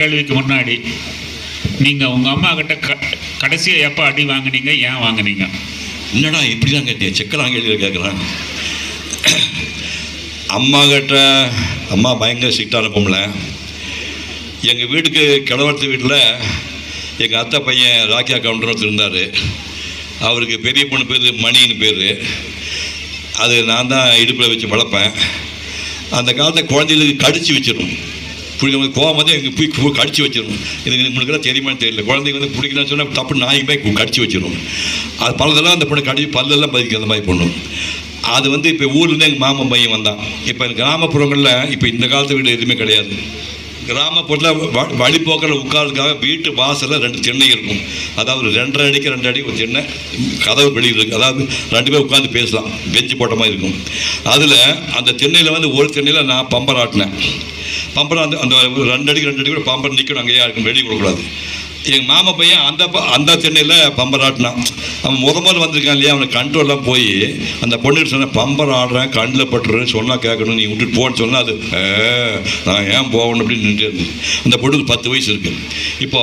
கேள்விக்கு முன்னாடி நீங்கள் உங்கள் அம்மா கிட்ட க கடைசியாக எப்போ அடி வாங்குனீங்க ஏன் வாங்குனீங்க? என்னடா இப்படி தான் கேட்டேன்? செக்கெல்லாம் கேள்வி கேட்குறாங்க அம்மா கிட்ட அம்மா பயங்கர ஸ்ட்ரிக்டான பொம்பளை எங்கள் வீட்டுக்கு கிழவரத்து வீட்டில் எங்கள் அத்தை பையன் ராக்கியா அக்கௌண்ட்னு ஒருத்தர் இருந்தார். அவருக்கு பெரிய பொண்ணு பேர் மணின்னு பேர். அது நான் தான் இடுப்பில் வச்சு வளர்ப்பேன். அந்த காலத்தை குழந்தைகளுக்கு கடிச்சு வச்சிடும் பிடிக்கும் கோவம் வந்து எங்கள் போய் கடிச்சு வச்சிடும் இது உங்களுக்குலாம் தெரியுமான்னு தெரியல. குழந்தைங்க வந்து பிடிக்கலன்னு சொன்னால் தப்பு நாய் போய் கடிச்சு வச்சிடும். அது பல்லதெல்லாம் அந்த பொண்ணு கடி பல்லெல்லாம் பதிக்க அந்த மாதிரி பண்ணும். அது வந்து இப்போ ஊர்லேருந்து எங்கள் மாமன் பையன் வந்தான். இப்போ கிராமப்புறங்களில் இப்போ இந்த காலத்து வீடு எதுவுமே கிடையாது. கிராமப்புறத்தில் வ- வழிபோக்கில் உட்கார்றதுக்காக வீட்டு வாசலில் ரெண்டு திண்ணை இருக்கும். அதாவது ரெண்டரை அடிக்கு ரெண்டு அடி ஒரு திண்ணை கதவு வெளியில் இருக்குது அதாவது ரெண்டு பேர் உட்காந்து பேசலாம். பெஞ்சு போட்ட மாதிரி இருக்கும். அதில் அந்த திண்ணையில் வந்து ஒரு திண்ணையில் நான் பம்பர் ஆட்டினேன். பம்பரம் அந்த அந்த ஒரு ரெண்டு அடிக்கு ரெண்டு அடிக்கு கூட நிற்கணும் அங்கேயா இருக்கும் வெளியே கொடுக்கூடாது எங்கள் மாமா பையன் அந்த ப- அந்த சென்னையில் பம்பர் ஆட்டினான் அவன் முத முதல்ல வந்திருக்கான் இல்லையா அவனுக்கு கண்ட்ரோல்லாம் போய் அந்த பொண்ணுகிட்ட சொன்னேன் பம்பர் ஆடுறேன் கண்ணில் பட்டுறேன்னு சொன்னால் கேட்கணும் நீ விட்டுட்டு போன்னு சொன்னால் அது "ஏ, நான் ஏன் போகணும்? அப்படின்னு நின்று அந்த பொண்ணுக்கு பத்து வயசு இருக்கு. இப்போ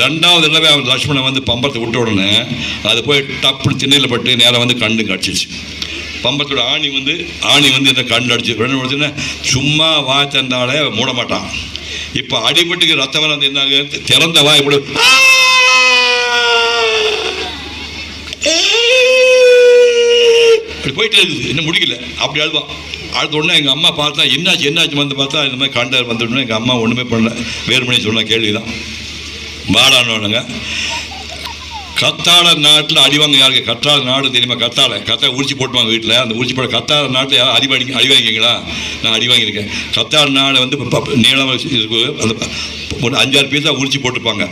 ரெண்டாவது தடவை அவன் லக்ஷ்மணன் வந்து பம்பரத்தை விட்ட உடனே அது போய் டப்புன்னு திண்ணையில் பட்டு நேராக வந்து கண்ணு கடிச்சிச்சு பம்பத்தோட ஆணி வந்து ஆணி வந்து இந்த கண்டு அடிச்சு ரெண்டு முடிச்சுன்னா சும்மா வாய் தந்தாலே மூட மாட்டான் இப்போ அடிபட்டுக்கு ரத்தம் வர வந்து என்ன திறந்த வாய் இப்படி. இப்படி போயிட்டே இருக்குது. இன்னும் முடிக்கல. அப்படி அழுவான் அடுத்த உடனே எங்கள் அம்மா பார்த்தா என்னாச்சு என்னாச்சு வந்து பார்த்தா இந்த மாதிரி கண்டார் வந்துடணும் எங்கள் அம்மா ஒன்றுமே பண்ணல. வேறுமணி சொன்ன கேள்வி தான் பாடானவனுங்க கத்தாழ நாட்டில் அடிவாங்க யாருக்கு? கத்தாழ நாடு தெரியுமா? கத்தாழை. கத்தா உரிச்சு போட்டுவாங்க வீட்டில். அந்த உரிச்சு போட கத்தாழ நாட்டில் யாரும் அடி வாங்கி நான் அடி வாங்கியிருக்கேன். கத்தாழ நாடு வந்து நீளம் இருக்கு. அந்த ஒரு அஞ்சாறு பீஸா உரிச்சு போட்டுப்பாங்க.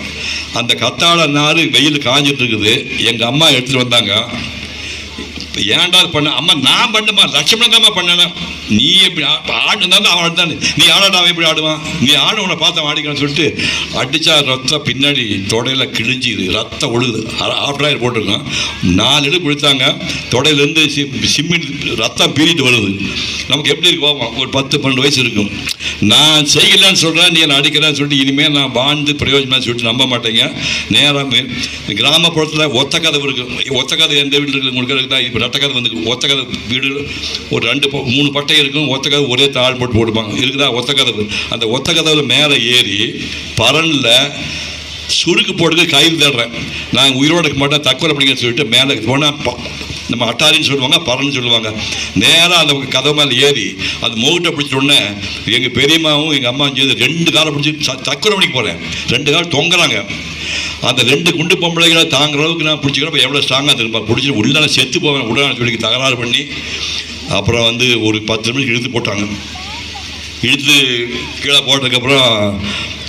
அந்த கத்தாழ நாறு வெயில் காஞ்சிட்டு இருக்குது. எங்கள் அம்மா எடுத்துகிட்டு வந்தாங்க. ஏன்டா பண்ண? அம்மா நான் பண்ணுமா? லட்சுமணன் தான்மா பண்ணேன் நீ எப்படி ஆடுனாலும் அவன் தானே நீ ஆடாடா அவன் எப்படி ஆடுவான்? நீ ஆடு உன்னை பார்த்து ஆடிக்கணும்னு சொல்லிட்டு அடித்தா ரத்தம் பின்னாடி தொடையில் கிழிஞ்சிது. ரத்தம் ஒழுகுது ஆஃப்டர் போட்டிருக்கோம் நாலு இடம் கொடுத்தாங்க தொடையிலேருந்து சிம்மி ரத்தம் பீறிட்டு வருது. நமக்கு எப்படி இருக்கு கோபம் ஒரு பத்து பன்னெண்டு வயசு இருக்கும். நான் செய்யலன்னு சொல்கிறேன் நீ என்னை அடிக்கிறேன்னு சொல்லிட்டு இனிமேல் நான் வாழ்ந்து பிரயோஜனம்னு சொல்லிட்டு நம்ப மாட்டேங்க. நேரம் கிராமப்புறத்தில் ஒத்த கதவு இருக்கு. ஒத்த கதை எந்த வீட்டில் இருக்குது உங்களுக்கு தான் இப்போ ரெட்ட வந்து ஒத்த கதை வீடு ஒரு ரெண்டு ப- மூணு பட்டை இருக்கும். ஒத்த ஒரே தாள் போட்டு போடுவாங்க இருக்குதா ஒத்த அந்த ஒத்தக்கதவில் மேலே ஏறி பரனில் சுருக்கு போட்டு கையில் தேடுறேன். நான் உயிரோடு இருக்க மாட்டேன். தற்கொலை பண்ணிக்க சொல்லிட்டு மேலே போனால் நம்ம அட்டாரின்னு சொல்லுவாங்க பரன்னு சொல்லுவாங்க. நேராக அந்த கதவு மேலே ஏறி அது மோகிட்ட பிடிச்சோடனே எங்கள் பெரியம்மாவும் எங்கள் அம்மாவும் சேர்ந்து ரெண்டு காலம் பிடிச்சி ச- பண்ணிக்கு போகிறேன் ரெண்டு கால் தொங்குறாங்க. அந்த ரெண்டு குண்டு பொம்பளைகளை தாங்குற அளவுக்கு நான் பிடிச்சிக்கிறப்ப எவ்வளோ ஸ்ட்ராங்காக திரும்ப பிடிச்சி உள்ள செத்து போவேன். உடனே சொல்லி தகராறு பண்ணி அப்புறம் வந்து ஒரு பத்து நிமிஷம் இழுத்து போட்டாங்க. இழுத்து கீழே போட்டதுக்கப்புறம்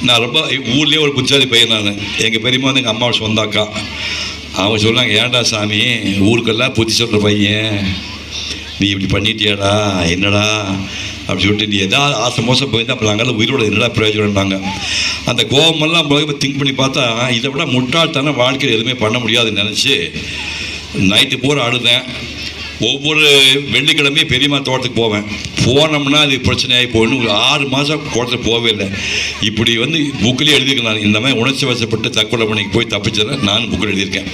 நான் ரொம்ப ஊர்லேயே ஒரு புத்தாதி பையன் நான். எங்கள் பெரியம்மா வந்து எங்கள் அம்மாவை சொந்தாக்கா அவங்க சொன்னாங்க ஏன்டா சாமி ஊருக்கெல்லாம் புத்தி சொல்கிற பையன். நீ இப்படி பண்ணிட்டியாடா என்னடா? அப்படின்னு சொல்லிட்டு நீ எதாவது ஆசை மோசம் போயிருந்தால் அப்போ நாங்கள் உயிரோட என்னடா பிரயோஜனம்னாங்க. அந்த கோபமெல்லாம் திங்க் பண்ணி பார்த்தா இதை விட முட்டாள்தான வாழ்க்கையில் எதுவுமே பண்ண முடியாதுன்னு நினச்சி நைட்டு பூரா அழுதேன். ஒவ்வொரு வெள்ளிக்கிழமையும் பெரியம்மா தோட்டத்துக்கு போவேன். போனோம்னா அது பிரச்சனையாகி போயின்னு ஒரு ஆறு மாதம் தோட்டத்துக்கு போகவே இல்லை. இப்படி வந்து புக்கிலே எழுதியிருக்கேன் நான். இந்த மாதிரி உணர்ச்சி வசப்பட்டு தற்கொலை பண்ணிக்கு போய் தப்பிச்சதை நான் புக்கில் எழுதியிருக்கேன்.